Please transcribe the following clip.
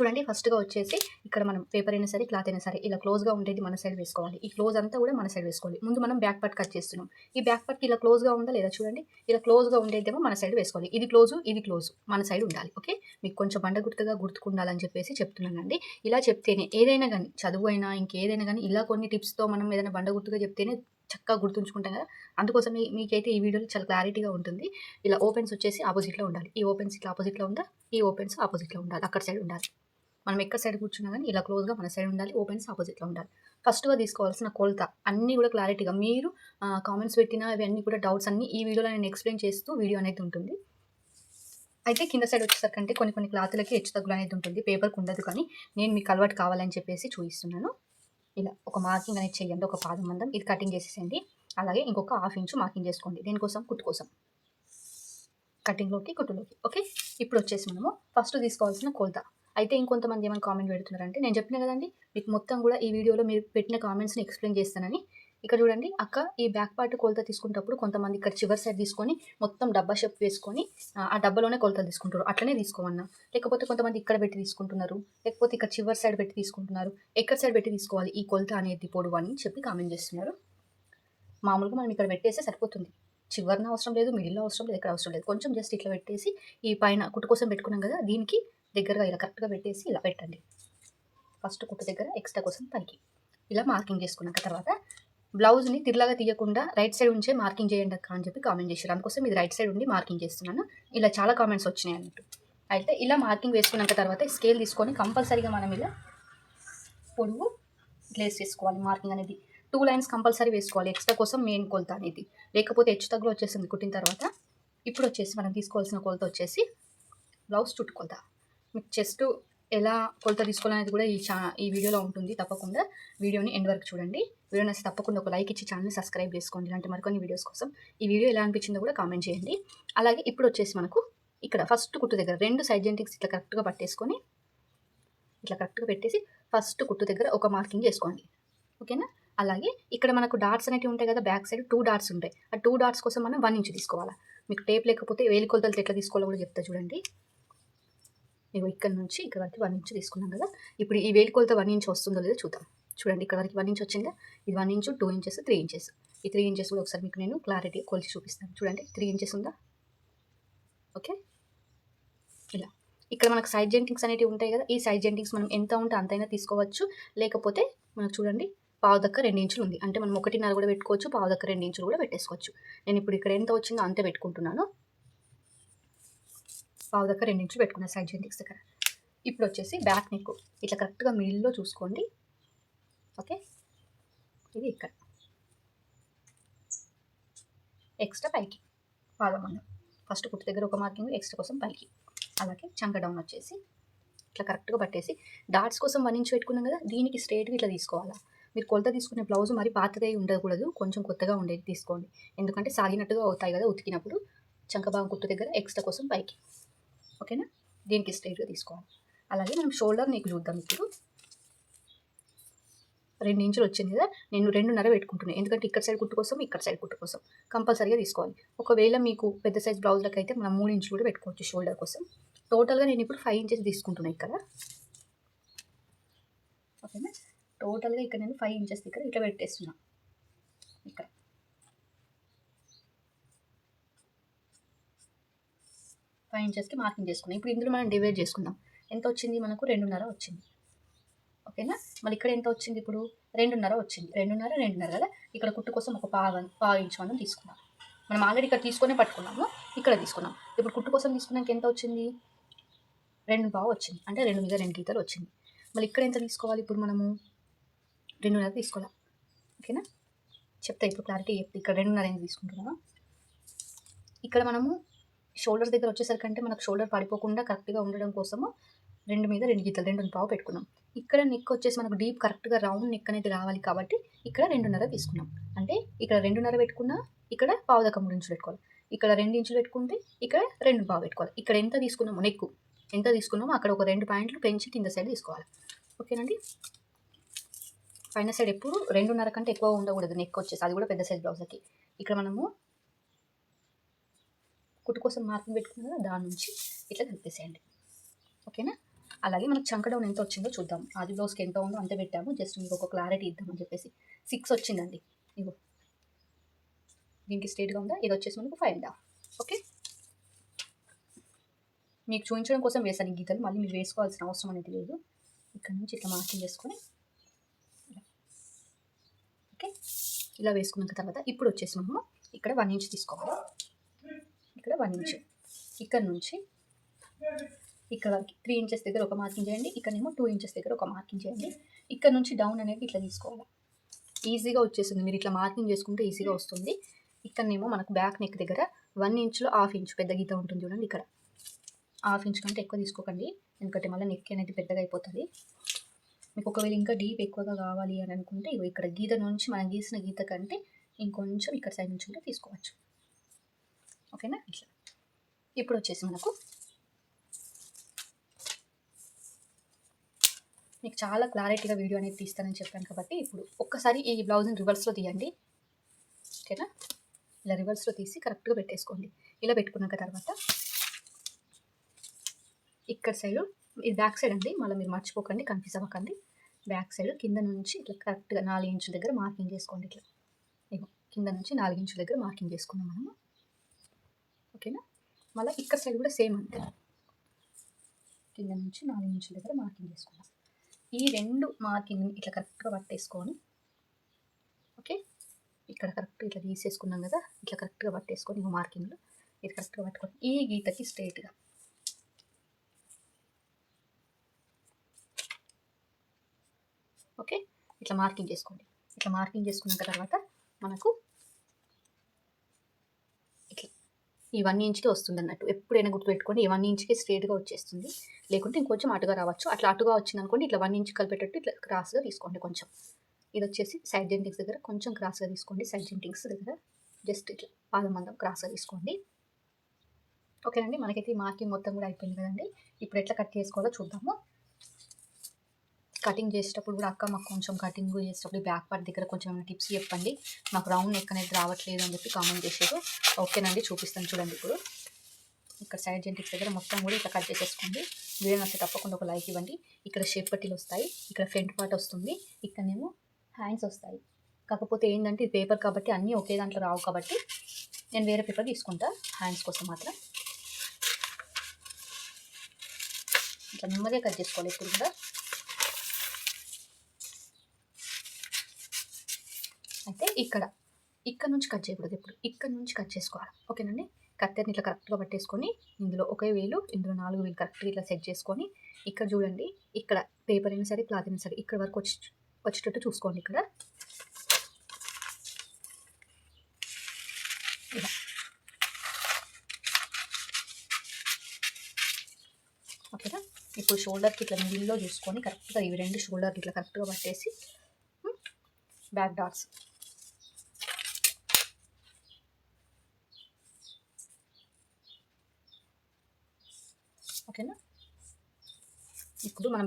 చూడండి ఫస్ట్గా వచ్చేసి ఇక్కడ మనం పేపర్ అయినా సరే క్లాత్ అయినా సరే ఇలా క్లోజ్గా ఉండేది మన సైడ్ వేసుకోవాలి. ఈ క్లోజ్ అంతా కూడా మన సైడ్ వేసుకోవాలి. ముందు మనం బ్యాక్ పార్ట్ కట్ చేస్తున్నాం. ఈ బ్యాక్ పార్ట్ ఇలా క్లోజ్గా ఉందా లేదా చూడండి? ఇలా క్లోజ్గా ఉండేదేమో మన సైడ్ వేసుకోవాలి. ఇది క్లోజు ఇది క్లోజ్ మన సైడ్ ఉండాలి ఓకే మీకు కొంచెం బండ గుర్తుగా గుర్తుకుండాలని చెప్పేసి చెప్తున్నానండి. ఇలా చెప్తేనే ఏదైనా కానీ చదువు అయినా ఇంకేదైనా కానీ ఇలా కొన్ని టిప్స్తో మనం ఏదైనా బండ గుర్తుగా చెప్తేనే చక్కగా గుర్తుంచుకుంటాం కదా? అందుకోసం మీకైతే ఈ వీడియోలో చాలా క్లారిటీగా ఉంటుంది. ఇలా ఓపెన్స్ వచ్చేసి ఆపోజిట్లో ఉండాలి. ఈ ఓపెన్స్ ఇట్లా ఆపోజిట్లో ఉందా? ఈ ఓపెన్స్ ఆపోజిట్లో ఉండాలి. అక్కడ సైడ్ ఉండాలి. మనం ఎక్కడ సైడ్ కూర్చున్నా కానీ ఇలా క్లోజ్గా మన సైడ్ ఉండాలి ఓపెన్స్ ఆపోజిట్లో ఉండాలి. ఫస్ట్గా తీసుకోవాల్సిన కొలత అన్నీ కూడా క్లారిటీగా మీరు కామెంట్స్ పెట్టిన ఇవన్నీ కూడా డౌట్స్ అన్నీ ఈ వీడియోలో నేను ఎక్స్ప్లెయిన్ చేస్తూ వీడియో అనేది ఉంటుంది. అయితే కింద సైడ్ వచ్చేసరికంటే కొన్ని కొన్ని క్లాత్లకి హెచ్చు తగ్గులు అనేది ఉంటుంది. పేపర్కి ఉండదు కానీ నేను మీకు అలవాటు కావాలని చెప్పేసి చూపిస్తున్నాను. ఇలా ఒక మార్కింగ్ అనేది చేయండి ఒక పాదం మందం. ఇది కటింగ్ చేసేసేయండి. అలాగే ఇంకొక హాఫ్ ఇంచు మార్కింగ్ చేసుకోండి. దేనికోసం? కుట్టు కోసం. కటింగ్లోకి కుట్టులోకి. ఓకే? ఇప్పుడు వచ్చేసి మనము ఫస్ట్ తీసుకోవాల్సిన కొలత. అయితే ఇంకొంతమంది ఏమైనా కామెంట్ పెడుతున్నారంటే నేను చెప్పిన కదండి మీకు మొత్తం కూడా ఈ వీడియోలో మీరు పెట్టిన కామెంట్స్ని ఎక్స్ప్లెయిన్ చేస్తానని. ఇక్కడ చూడండి అక్క ఈ బ్యాక్ పార్ట్ కొలత తీసుకునేటప్పుడు కొంతమంది ఇక్కడ చివరి సైడ్ తీసుకొని మొత్తం డబ్బా షేప్ వేసుకొని ఆ, డబ్బాలోనే కొలతలు తీసుకుంటారు అట్లనే తీసుకోమన్నా. లేకపోతే కొంతమంది ఇక్కడ పెట్టి తీసుకుంటున్నారు లేకపోతే ఇక్కడ చివరి సైడ్ పెట్టి తీసుకుంటున్నారు. ఎక్కడ సైడ్ పెట్టి తీసుకోవాలి? ఈ కొలత అనేది పొడవు అని చెప్పి కామెంట్ చేస్తున్నారు. మామూలుగా మనం ఇక్కడ పెట్టేస్తే సరిపోతుంది. చివరిన అవసరం లేదు మిడిల్లో అవసరం లేదు ఎక్కడ అవసరం లేదు. కొంచెం జస్ట్ ఇట్లా పెట్టేసి ఈ పైన కుట్టు కోసం పెట్టుకున్నాం కదా దీనికి దగ్గరగా ఇలా కరెక్ట్గా పెట్టేసి ఇలా పెట్టండి. ఫస్ట్ కుట్టు దగ్గర ఎక్స్ట్రా కోసం పైకి ఇలా మార్కింగ్ చేసుకున్నాక తర్వాత బ్లౌజ్ని తిరలాగా తీయకుండా రైట్ సైడ్ ఉంచే మార్కింగ్ చేయండి అక్క అని చెప్పి కామెంట్ చేశారు. అందుకోసం ఇది రైట్ సైడ్ ఉండి మార్కింగ్ చేస్తున్నాను. ఇలా చాలా కామెంట్స్ వచ్చినాయి అన్నట్టు. అయితే ఇలా మార్కింగ్ వేసుకున్నాక తర్వాత స్కేల్ తీసుకొని కంపల్సరీగా మనం ఇలా పొడుగు ప్లేస్ చేసుకోవాలి. మార్కింగ్ అనేది టూ లైన్స్ కంపల్సరీ వేసుకోవాలి. ఎక్స్ట్రా కోసం మెయిన్ కొలత అనేది. లేకపోతే హెచ్చు తగ్గులు వచ్చేసింది కుట్టిన తర్వాత ఇప్పుడు వచ్చేసి మనం తీసుకోవాల్సిన కొలత వచ్చేసి బ్లౌజ్ చుట్టు కొలత మీకు చెస్ట్ ఎలా కొలత తీసుకోవాలనేది కూడా ఈ చా ఈ వీడియోలో ఉంటుంది. తప్పకుండా వీడియోని ఎండ్ వరకు చూడండి. వీడియో నచ్చితే తప్పకుండా ఒక లైక్ ఇచ్చి ఛానల్ని సబ్స్క్రైబ్ చేసుకోండి. ఇలాంటి మరికొన్ని వీడియోస్ కోసం ఈ వీడియో ఎలా అనిపించిందో కూడా కామెంట్ చేయండి. అలాగే ఇప్పుడు వచ్చేసి మనకు ఇక్కడ ఫస్ట్ కుట్టు దగ్గర రెండు సైడ్ జెంటిక్స్ ఇట్లా కరెక్ట్గా పట్టేసుకొని ఇట్లా కరెక్ట్గా పెట్టేసి ఫస్ట్ కుట్టు దగ్గర ఒక మార్కింగ్ చేసుకోండి. ఓకేనా? అలాగే ఇక్కడ మనకు డాట్స్ అనేవి ఉంటాయి కదా బ్యాక్ సైడ్ టూ డాట్స్ ఉంటాయి. ఆ టూ డాట్స్ కోసం మనం వన్ ఇంచ్ తీసుకోవాలా? మీకు టేప్ లేకపోతే వేలి కొలతలు ఎట్లా తీసుకోవాలో కూడా చెప్తా చూడండి. ఇగో ఇక్కడ నుంచి ఇక్కడ వరకు వన్ ఇంచ్ తీసుకున్నాం కదా. ఇప్పుడు ఈ వేలి వన్ ఇంచ్ వస్తుందో లేదో చూద్దాం. చూడండి ఇక్కడ వరకు వన్ ఇంచ్ వచ్చిందా? ఇది one inch two inches three inches. ఈ త్రీ ఇంచెస్ కూడా ఒకసారి మీకు నేను క్లారిటీ కొలిచి చూపిస్తాను. చూడండి త్రీ ఇంచెస్ ఉందా? ఓకే. ఇలా. ఇక్కడ మనకు సైడ్ జెంటింగ్స్ అనేవి ఉంటాయి కదా. ఈ సైడ్ జెంటింగ్స్ మనం ఎంత ఉంటే అంతైనా తీసుకోవచ్చు. లేకపోతే మనకు చూడండి పావు దక్క రెండు ఇంచులు ఉంది. అంటే మనం ఒకటిన్నర కూడా పెట్టుకోవచ్చు పావు దక్క రెండు ఇంచులు కూడా పెట్టేసుకోవచ్చు. నేను ఇప్పుడు ఇక్కడ ఎంత వచ్చిందో అంతే పెట్టుకుంటున్నాను. పావు దగ్గర రెండు ఇంచులు పెట్టుకున్న సైడ్ జెంటిక్స్ దగ్గర ఇప్పుడు వచ్చేసి బ్యాక్ నెక్ ఇట్లా కరెక్ట్గా మిడిల్లో చూసుకోండి. ఓకే? ఇది ఇక్కడ. ఎక్స్ట్రా పైకి. పాదమందం ఫస్ట్ కుట్టు దగ్గర ఒక మార్కింగ్ ఎక్స్ట్రా కోసం పైకి. అలాగే చంక డౌన్ వచ్చేసి. ఇట్లా కరెక్ట్గా పట్టేసి. డాట్స్ కోసం వన్ ఇంచ్ పెట్టుకున్నాం కదా దీనికి స్ట్రేట్గా ఇట్లా తీసుకోవాలా. మీరు కొలత తీసుకునే బ్లౌజ్ మరి పాతదై ఉండకూడదు. కొంచెం కొత్తగా ఉండేది తీసుకోండి. ఎందుకంటే సాగినట్టుగా అవుతాయి కదా ఉతికినప్పుడు. చంక కుట్టు దగ్గర ఎక్స్ట్రా కోసం పైకి. ఓకేనా? దీనికి స్ట్రైట్గా తీసుకోవాలి అలాగే మనం షోల్డర్ నీకు చూద్దాం ఇప్పుడు. రెండు ఇంచులు వచ్చింది కదా నేను రెండున్నర పెట్టుకుంటున్నాను ఎందుకంటే ఇక్కడ సైడ్ కుట్టు కోసం ఇక్కడ సైడ్ కుట్టు కోసం కంపల్సరీగా తీసుకోవాలి. ఒకవేళ మీకు పెద్ద సైజ్ బ్లౌజ్లకు అయితే మనం మూడు ఇంచులు కూడా పెట్టుకోవచ్చు షోల్డర్ కోసం. టోటల్గా నేను ఇప్పుడు ఫైవ్ ఇంచెస్ తీసుకుంటున్నాను ఇక్కడ. ఓకేనా? టోటల్గా ఇక్కడ నేను ఫైవ్ ఇంచెస్ దగ్గర ఇట్లా పెట్టేస్తున్నాను ఇక్కడ. ఫైవ్ ఇంచెస్కి మార్కింగ్ చేసుకున్నాం ఇప్పుడు ఇందులో మనం డివైడ్ చేసుకుందాం. ఎంత వచ్చింది? మనకు రెండున్నర వచ్చింది. ఓకేనా? మళ్ళీ ఇక్కడ ఎంత వచ్చింది ఇప్పుడు? రెండున్నర వచ్చింది. రెండున్నర రెండున్నర కదా? ఇక్కడ కుట్టు కోసం ఒక పావు పావు ఇంచు మనం తీసుకున్నాం మనం ఆల్రెడీ ఇక్కడ తీసుకొనే పట్టుకున్నాము. ఇక్కడ తీసుకున్నాం ఇప్పుడు కుట్టు కోసం తీసుకున్నాక ఎంత వచ్చింది? రెండు పావు వచ్చింది. అంటే రెండు మీద రెండు గీతలు వచ్చింది. మళ్ళీ ఇక్కడ ఎంత తీసుకోవాలి? ఇప్పుడు మనము రెండున్నర తీసుకోవాలి ఓకేనా? చెప్తా ఇప్పుడు క్లారిటీ చెప్తే. ఇక్కడ రెండున్నర ఎంత తీసుకుంటున్నాము. ఇక్కడ మనము షోల్డర్ దగ్గర వచ్చేసరికి మనకు షోల్డర్ పడిపోకుండా కరెక్ట్గా ఉండడం కోసము రెండు మీద రెండు గీతలు రెండు పావు పెట్టుకున్నాం. ఇక్కడ నెక్ వచ్చేసి మనకు డీప్ కరెక్ట్గా రౌండ్ నెక్ అనేది రావాలి కాబట్టి ఇక్కడ రెండున్నర తీసుకున్నాం. అంటే ఇక్కడ రెండున్నర పెట్టుకున్నా ఇక్కడ పావు దగ్గర మూడు ఇంచులు పెట్టుకోవాలి. ఇక్కడ రెండు ఇంచులు పెట్టుకుంటే ఇక్కడ రెండు పావు పెట్టుకోవాలి. ఇక్కడ ఎంత తీసుకున్నామో నెక్ ఎంత తీసుకున్నామో అక్కడ ఒక రెండు పాయింట్లు పెంచి కింద సైడ్ తీసుకోవాలి. ఓకేనండి? పైన సైడ్ ఎప్పుడు రెండున్నర కంటే ఎక్కువ ఉండకూడదు నెక్ వచ్చేసి. అది కూడా పెద్ద సైజ్ బ్లౌజ్కి ఇక్కడ మనము కుట్టు కోసం మార్కింగ్ పెట్టుకున్నాం దాని నుంచి ఇట్లా కలిపేసేయండి. ఓకేనా? అలాగే మనకు చంక డౌన్ ఎంత వచ్చిందో చూద్దాం. ఆది బ్లౌజ్కి ఎంత ఉందో అంతే పెట్టాము. జస్ట్ మీకు ఒక క్లారిటీ ఇద్దామని చెప్పేసి. సిక్స్ వచ్చిందండి. ఇగో. దీనికి స్ట్రేట్గా ఉందా? ఇది వచ్చేసి మనకు ఫైవ్ అండ్ హాఫ్ ఓకే? మీకు చూపించడం కోసం వేసాను గీతలు. మళ్ళీ మీరు వేసుకోవాల్సిన అవసరం అనేది లేదు. ఇక్కడ నుంచి ఇట్లా మార్కింగ్ చేసుకొని. ఓకే? ఇలా వేసుకున్న తర్వాత ఇప్పుడు వచ్చేసి మనము ఇక్కడ వన్ ఇంచ్ తీసుకోవాలి. One inch. ఇక్కడ నుంచి ఇక్కడ త్రీ ఇంచెస్ దగ్గర ఒక మార్కింగ్ చేయండి. ఇక్కడనేమో టూ ఇంచెస్ దగ్గర ఒక మార్కింగ్ చేయండి. ఇక్కడ నుంచి డౌన్ అనేది ఇట్లా తీసుకోవాలి. ఈజీగా వచ్చేసింది మీరు ఇట్లా మార్కింగ్ చేసుకుంటే ఈజీగా వస్తుంది. ఇక్కడనేమో మనకు బ్యాక్ నెక్ దగ్గర వన్ ఇంచ్లో హాఫ్ ఇంచ్ పెద్ద గీత ఉంటుంది చూడండి ఇక్కడ. హాఫ్ ఇంచ్ కంటే ఎక్కువ తీసుకోకండి. ఎందుకంటే మళ్ళీ నెక్ అనేది పెద్దగా అయిపోతుంది. మీకు ఒకవేళ ఇంకా డీప్ ఎక్కువగా కావాలి అని అనుకుంటే ఇక్కడ గీత నుంచి మనం గీసిన గీత కంటే ఇంకొంచెం ఇక్కడ సైడ్ నుంచి కూడా తీసుకోవచ్చు. ఓకేనా? ఇట్లా. ఇప్పుడు వచ్చేసి మనకు మీకు చాలా క్లారిటీగా వీడియో అనేది తీస్తానని చెప్పాను కాబట్టి ఇప్పుడు ఒక్కసారి ఈ బ్లౌజ్ని రివర్స్లో తీయండి. ఓకేనా? ఇలా రివర్స్లో తీసి కరెక్ట్గా పెట్టేసుకోండి. ఇలా పెట్టుకున్నాక తర్వాత ఇక్కడ సైడ్ ఇది బ్యాక్ సైడ్ అండి. మళ్ళీ మీరు మర్చిపోకండి కన్ఫ్యూజ్ అవ్వకండి. బ్యాక్ సైడ్ కింద నుంచి ఇట్లా కరెక్ట్గా నాలుగు ఇంచుల దగ్గర మార్కింగ్ చేసుకోండి ఇట్లా. ఇగో కింద నుంచి నాలుగు ఇంచుల దగ్గర మార్కింగ్ చేసుకున్నాం మనము. ఓకేనా? మళ్ళీ ఇక్కడ సైడ్ కూడా సేమ్ అంతే. కింద నుంచి నాలుగు ఇంచుల దగ్గర మార్కింగ్ చేసుకున్నాం ఈ రెండు మార్కింగ్ ఇట్లా కరెక్ట్గా పట్టేసుకొని ఓకే? ఇక్కడ కరెక్ట్ ఇట్లా తీసేసుకున్నాం కదా ఇట్లా కరెక్ట్గా పట్టేసుకొని ఇంకో మార్కింగ్లో ఇది కరెక్ట్గా పట్టుకొని ఈ గీతకి స్ట్రైట్గా ఓకే? ఇట్లా మార్కింగ్ చేసుకోండి. ఇట్లా మార్కింగ్ చేసుకున్న తర్వాత మనకు ఇట్లా ఈ వన్ ఇంచ్కి వస్తుంది అన్నట్టు ఎప్పుడైనా గుర్తుపెట్టుకోండి ఈ వన్ ఇంచ్కి స్ట్రేట్గా వచ్చేస్తుంది. లేకుంటే ఇంకొంచెం అటుగా రావచ్చు. అట్లా అటుగా వచ్చింది అనుకోండి ఇట్లా వన్ ఇంచ్ కలిపేటట్టు ఇట్లా క్రాస్గా తీసుకోండి కొంచెం. ఇది వచ్చేసి సైడ్ జెంటింగ్స్ దగ్గర కొంచెం క్రాస్గా తీసుకోండి. సైడ్ జెంటింగ్స్ దగ్గర జస్ట్ ఇట్లా పాదం మందం క్రాస్గా తీసుకోండి. ఓకేనండి మనకైతే ఈ మార్కింగ్ మొత్తం కూడా అయిపోయింది కదండి. ఇప్పుడు ఎట్లా కట్ చేసుకోవాలో చూద్దాము. కటింగ్ చేసేటప్పుడు కూడా అక్క మాకు కొంచెం కటింగ్ చేసేటప్పుడు బ్యాక్ పార్ట్ దగ్గర కొంచెం టిప్స్ చెప్పండి. మాకు రౌండ్ నెక్ అనేది రావట్లేదు అని చెప్పి కామెంట్ చేశారు ఓకేనండి చూపిస్తాను చూడండి ఇప్పుడు. ఇక్కడ సైడ్ జెంటిక్స్ దగ్గర మొత్తం కూడా ఇట్లా కట్ చేసేసుకోండి. వీడియో నచ్చితే తప్పకుండా ఒక లైక్ ఇవ్వండి. ఇక్కడ షేప్ పట్టీలు వస్తాయి ఇక్కడ ఫ్రంట్ పార్ట్ వస్తుంది ఇక్కడనేమో హ్యాండ్స్ వస్తాయి. కాకపోతే ఏంటంటే ఇది పేపర్ కాబట్టి అన్నీ ఒకే దాంట్లో రావు కాబట్టి నేను వేరే పేపర్ తీసుకుంటా హ్యాండ్స్ కోసం మాత్రం. ఇట్లా నెమ్మదిగా కట్ చేసుకోవాలి ఇప్పుడు కూడా. అయితే ఇక్కడ. ఇక్కడ నుంచి కట్ చేయకూడదు ఇప్పుడు ఇక్కడ నుంచి కట్ చేసుకోవాలి. ఓకేనండి? కత్తెరని ఇట్లా కరెక్ట్గా పట్టేసుకొని ఇందులో ఒకే వేలు ఇందులో నాలుగు వేలు కరెక్ట్గా ఇట్లా సెట్ చేసుకొని ఇక్కడ చూడండి ఇక్కడ పేపర్ అయినా సరే క్లాత్ అయినా సరే ఇక్కడ వరకు వచ్చి వచ్చేటట్టు చూసుకోండి ఇక్కడ. ఇలా. ఓకేనా? ఇప్పుడు షోల్డర్కి ఇట్లా మిడిల్లో చూసుకొని కరెక్ట్గా ఇవి రెండు షోల్డర్కి ఇట్లా కరెక్ట్గా పట్టేసి బ్యాక్ డాట్స్. ఓకేనా? ఇప్పుడు మనం